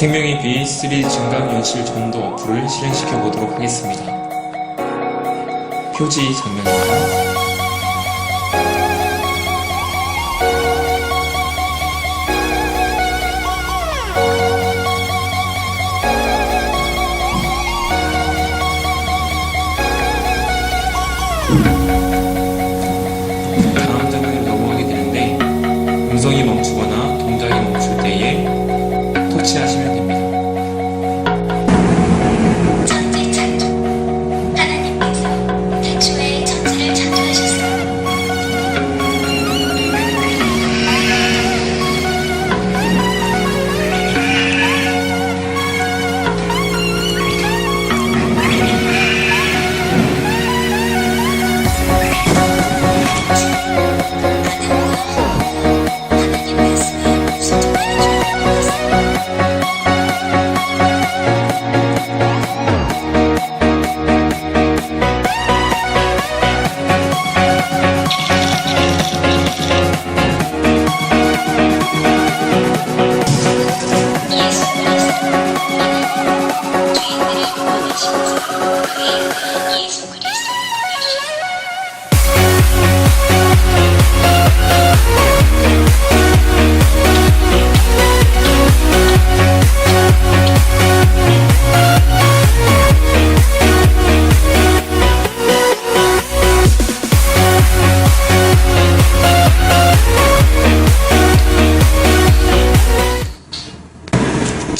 생명의 B3 증강 현실 전도 어플을 실행시켜 보도록 하겠습니다. 표지 장면입니다. muchas gracias.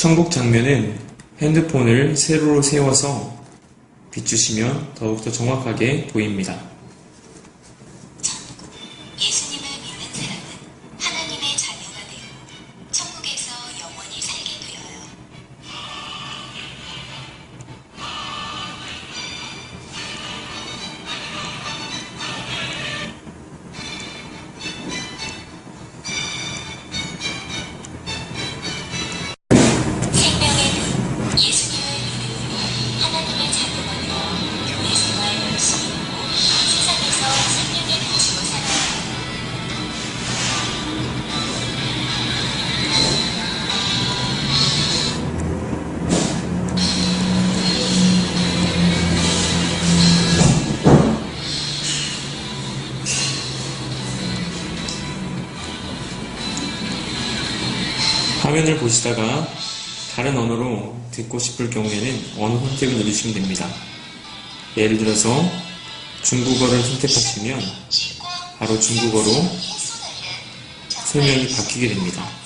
천국 장면은 핸드폰을 세로로 세워서 비추시면 더욱더 정확하게 보입니다. 화면을 보시다가 다른 언어로 듣고 싶을 경우에는 언어 선택을 누르시면 됩니다. 예를 들어서 중국어를 선택하시면 바로 중국어로 설명이 바뀌게 됩니다.